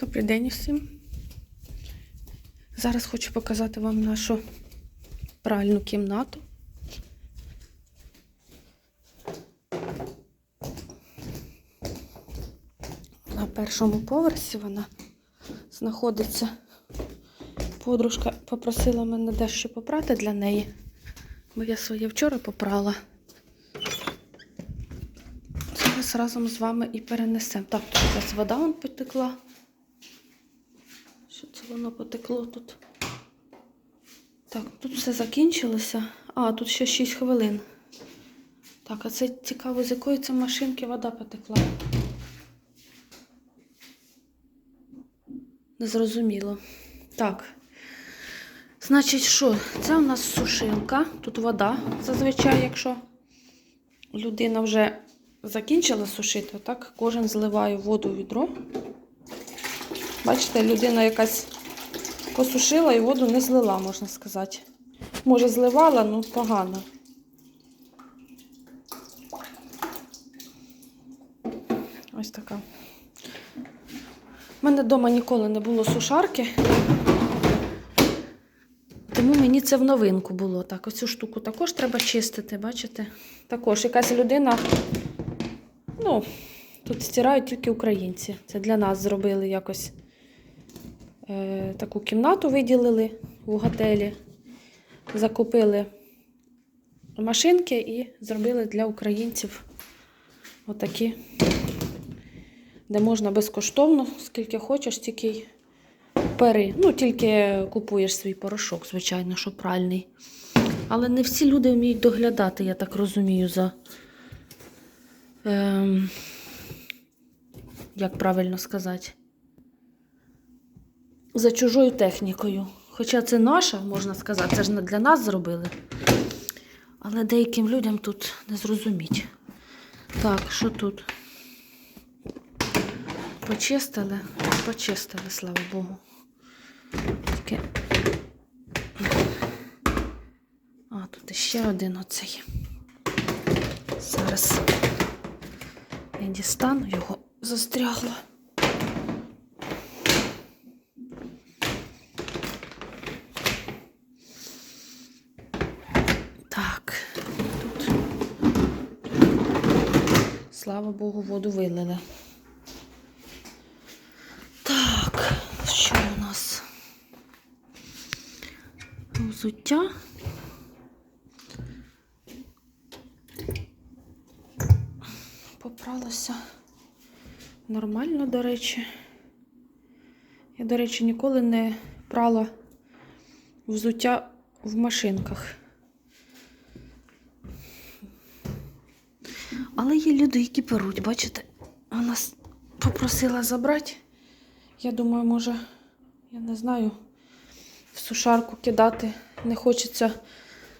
Добрий день усім. Зараз хочу показати вам нашу пральну кімнату. На першому поверсі вона знаходиться. Подружка попросила мене дещо попрати для неї, бо я своє вчора попрала. Зараз разом з вами і перенесемо. Так, тут якась вода вон потекла. Воно потекло тут? Так, тут все закінчилося. А, тут ще 6 хвилин. Так, а це цікаво, з якої це машинки вода потекла. Незрозуміло. Так. Значить, що? Це у нас сушилка. Тут вода. Зазвичай, якщо людина вже закінчила сушити, так кожен зливає воду у відро. Бачите, людина якась посушила і воду не злила, можна сказати. Може, зливала, ну погано. Ось така. У мене вдома ніколи не було сушарки. Тому мені це в новинку було. Так, оцю штуку також треба чистити, бачите? Також якась людина. Ну, тут стирають тільки українці. Це для нас зробили якось е, таку кімнату виділили у готелі. Закупили машинки і зробили для українців отакі, де можна безкоштовно, скільки хочеш, тільки пери. Ну, тільки купуєш свій порошок, звичайно, що пральний. Але не всі люди вміють доглядати, я так розумію, за. Ем, як правильно сказати? За чужою технікою. Хоча це наша, можна сказати, це ж не для нас зробили. Але деяким людям тут не зрозуміть. Так, що тут? Почистили? Почистили, слава Богу. Тільки... А, тут ще один оцей. Зараз я дістану його застрягло. Так, тут. Слава Богу, воду вилили. Так, що у нас? Взуття. Попралося нормально, до речі. Я, до речі, ніколи не прала взуття в машинках. Але є люди, які беруть, бачите, вона попросила забрати. Я думаю, може, я не знаю, в сушарку кидати не хочеться,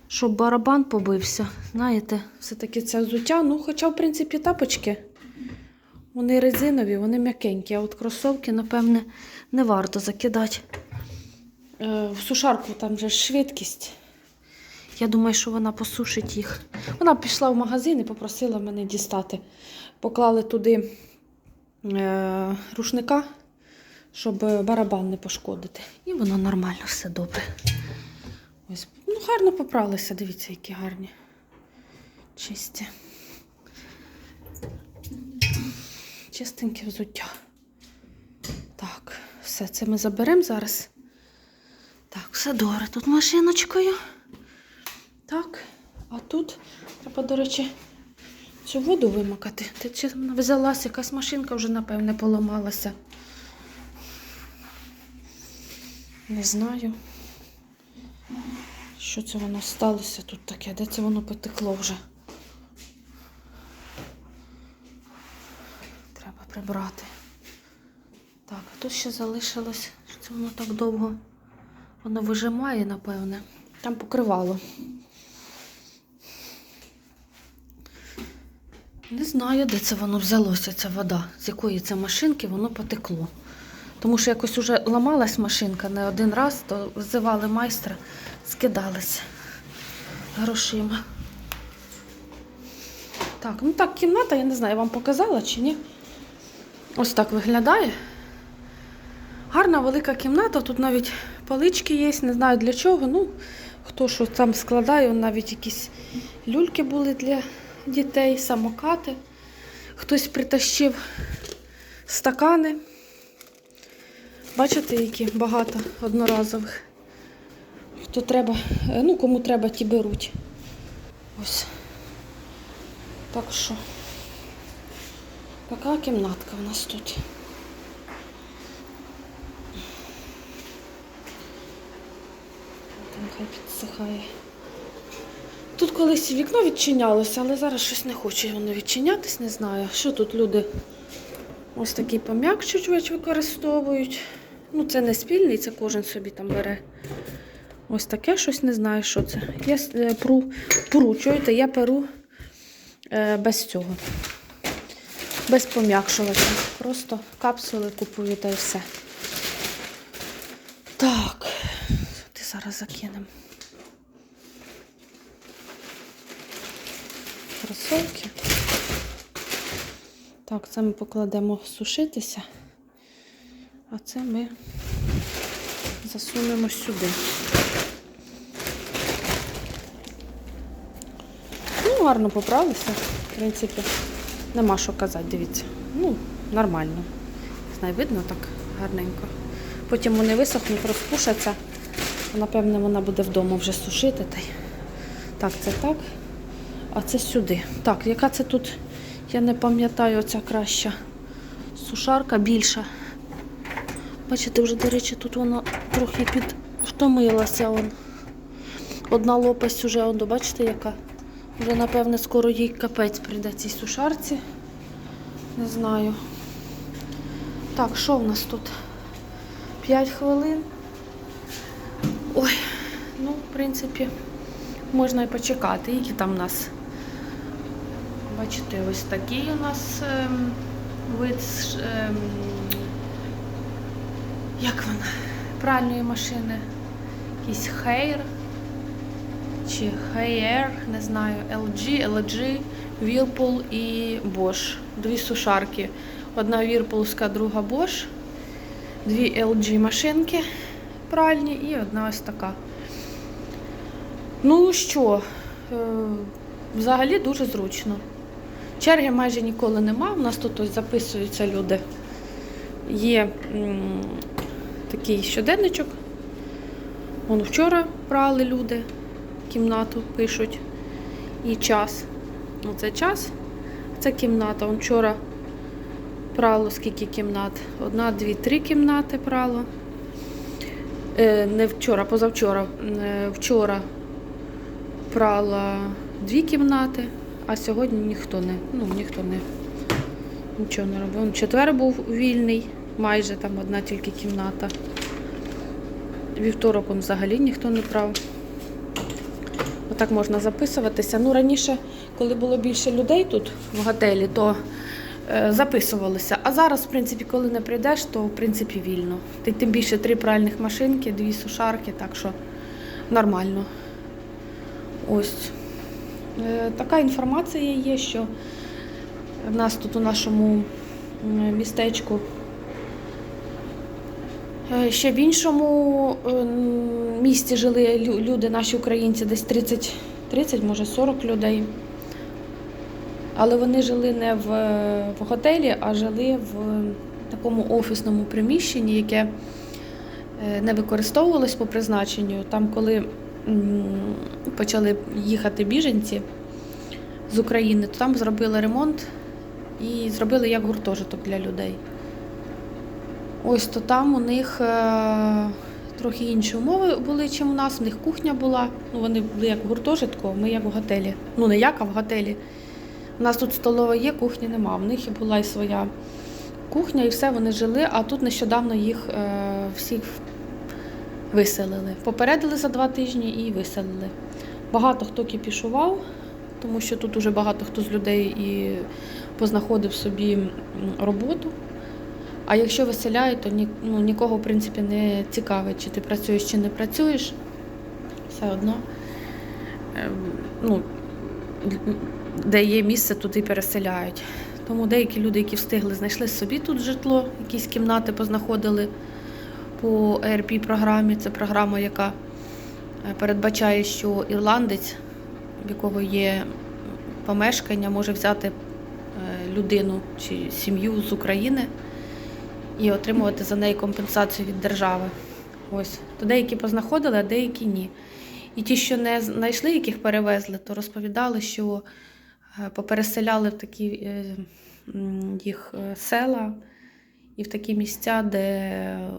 щоб барабан побився. Знаєте, все-таки це взуття. Ну, хоча, в принципі, тапочки. Вони резинові, вони м'якенькі, а от кросовки, напевне, не варто закидати. Е, в сушарку там же швидкість. Я думаю, що вона посушить їх. Вона пішла в магазин і попросила мене дістати. Поклали туди е, рушника, щоб барабан не пошкодити. І воно нормально, все добре. Ось, ну, гарно попралися, дивіться, які гарні. Чисті. Чистеньке взуття. Так, все це ми заберемо зараз. Так, все добре. Тут машиночкою. Так, а тут треба, до речі, цю воду вимакати. Ти чи вона взялась, якась машинка вже, напевне, поламалася. Не знаю. Що це воно сталося тут таке? Де це воно потекло вже? Треба прибрати. Так, а тут ще залишилось, що це воно так довго. Воно вижимає, напевне. Там покривало. Не знаю, де це воно взялося, ця вода, з якої це машинки воно потекло. Тому що якось уже ламалась машинка не один раз, то визивали майстра, скидалися грошима. Так, ну так, кімната, я не знаю, вам показала чи ні. Ось так виглядає. Гарна велика кімната, тут навіть полички є, не знаю для чого. Ну, хто що там складає, навіть якісь люльки були для дітей, самокати. Хтось притащив стакани. Бачите, які багато одноразових. Хто треба, е, ну кому треба, ті беруть. Ось. Так що. Така кімнатка у нас тут. Там хай підсихає. Тут колись вікно відчинялося, але зараз щось не хоче воно відчинятись, не знаю. Що тут люди ось такий пом'якчувач використовують. Ну, це не спільний, це кожен собі там бере. Ось таке щось не знаю, що це. Я е, пру, пру, чуєте, я перу е, без цього. Без пом'якшувача. Просто капсули купую та і все. Так, ти зараз закинемо. Кросовки. Так, це ми покладемо сушитися, а це ми засунемо сюди. Ну, гарно поправилися, в принципі. Нема що казати, дивіться. Ну, нормально. Не знаю, видно так гарненько. Потім вони висохнуть, розпушаться. Напевне, вона буде вдома вже сушити. Так, це так. А це сюди. Так, яка це тут, я не пам'ятаю, оця краща сушарка більша. Бачите, вже, до речі, тут вона трохи під втомилася. Он. Одна лопасть вже, он, бачите, яка? Вже, напевне, скоро їй капець прийде цій сушарці. Не знаю. Так, що в нас тут? 5 хвилин. Ой, ну, в принципі, можна і почекати. Які там у нас? Бачите, ось такий у нас ем, вид ем, як вона? Пральної машини. Якийсь Hair чи Hair, не знаю, LG, LG, Whirlpool і Bosch. Дві сушарки. Одна Whirlpoolська, друга Bosch. Дві LG машинки пральні і одна ось така. Ну що, е, взагалі дуже зручно. Черги майже ніколи нема. У нас тут ось записуються люди. Є такий щоденничок. Вон вчора прали люди, кімнату пишуть. І час. Оце час, це кімната. Вон вчора прало скільки кімнат? Одна, дві, три кімнати прало. Е, не вчора, позавчора. Е, вчора прала дві кімнати, а сьогодні ніхто не, ну, ніхто не нічого не робив. Четвер був вільний, майже там одна тільки кімната. Вівторок он взагалі ніхто не прав. Отак можна записуватися. Ну, раніше, коли було більше людей тут в готелі, то е, записувалися. А зараз, в принципі, коли не прийдеш, то в принципі вільно. Ти тим більше три пральних машинки, дві сушарки, так що нормально. Ось. Е, Така інформація є, що в нас тут у нашому містечку. Е, Ще в іншому е, місті жили люди, наші українці, десь 30, 30, може 40 людей. Але вони жили не в, в готелі, а жили в такому офісному приміщенні, яке не використовувалось по призначенню. Там, коли почали їхати біженці з України, то там зробили ремонт і зробили як гуртожиток для людей. Ось то там у них е, трохи інші умови були, ніж у нас. У них кухня була. Ну, вони були як в гуртожитку, ми як в готелі. Ну, не як, а в готелі. У нас тут столова є, кухні нема. В них була і своя кухня, і все, вони жили, а тут нещодавно їх е, всіх виселили. Попередили за два тижні і виселили. Багато хто кіпішував, тому що тут уже багато хто з людей і познаходив собі роботу. А якщо виселяють, то ні, ну, нікого в принципі не цікавить, чи ти працюєш, чи не працюєш. Все одно. Ем, ну, де є місце, туди переселяють. Тому деякі люди, які встигли, знайшли собі тут житло, якісь кімнати познаходили по ERP програмі. Це програма, яка е, передбачає, що ірландець, в якого є помешкання, може взяти е, людину чи сім'ю з України і отримувати за неї компенсацію від держави. Ось. То деякі познаходили, а деякі ні. І ті, що не знайшли, яких перевезли, то розповідали, що е, попереселяли в такі їх села і в такі місця, де,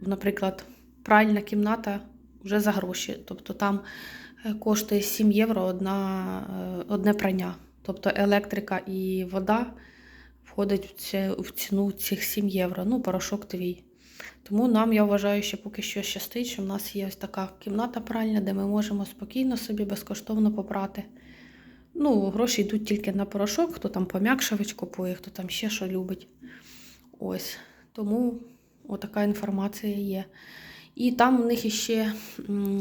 наприклад, пральна кімната вже за гроші. Тобто там е, коштує 7 євро одна, е, одне прання. Тобто електрика і вода входить в, ціну цих 7 євро. Ну, порошок твій. Тому нам, я вважаю, що поки що щастить, що в нас є ось така кімната пральня, де ми можемо спокійно собі безкоштовно попрати. Ну, гроші йдуть тільки на порошок, хто там пом'якшевич купує, хто там ще що любить. Ось. Тому отака інформація є. І там у них іще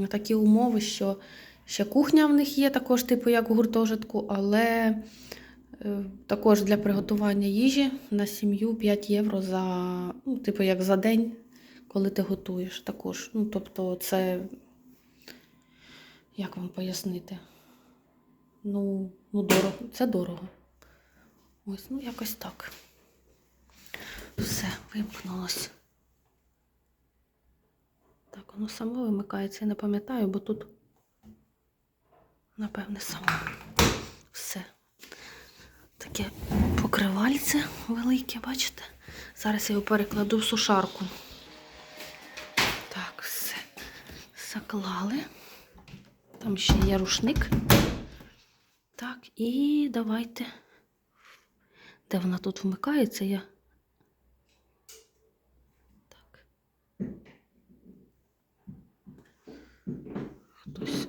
такі умови, що ще кухня в них є, також, типу, як у гуртожитку, але е, також для приготування їжі на сім'ю 5 євро за, ну, типу, як за день, коли ти готуєш також. Ну, тобто, це. Як вам пояснити? Ну, ну дорого. Це дорого. Ось, ну якось так. Все, вимкнулось. Так, воно само вимикається, я не пам'ятаю, бо тут, напевне, само. Все. Таке покривальце велике, бачите? Зараз я його перекладу в сушарку. Так, все. Заклали. Там ще є рушник. Так, і давайте. Де вона тут вмикається? Я. Так. Хтось.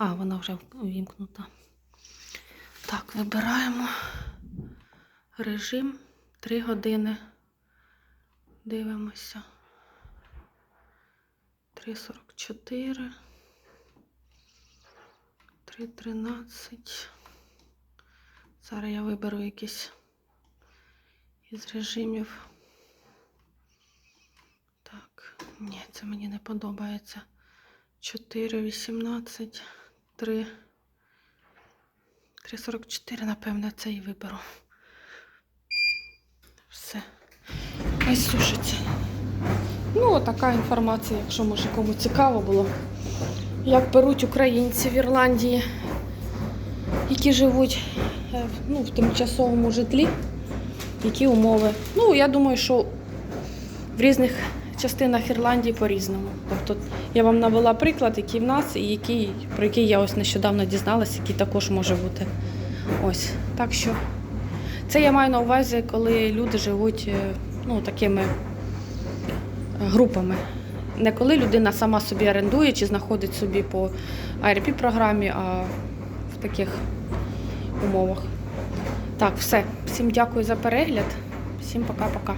А, вона вже увімкнута. Так, вибираємо режим 3 години. Дивимося. 3.44. 3.13. Зараз я виберу якийсь із режимів. Так, ні, це мені не подобається. 4.18, 3. 3.44, напевне, це і виберу. Все. Хай сушиться. Ну, така інформація, якщо може кому цікаво було. Як беруть українці в Ірландії, які живуть е, ну, в тимчасовому житлі, які умови. Ну, я думаю, що в різних частинах Ірландії по-різному. Тобто я вам навела приклад, який в нас, і який, про який я ось нещодавно дізналася, який також може бути. Ось. Так що це я маю на увазі, коли люди живуть е, ну, такими групами. Не коли людина сама собі орендує чи знаходить собі по ARP програмі, а в таких умовах. Так, все. Всім дякую за перегляд. Всім пока-пока.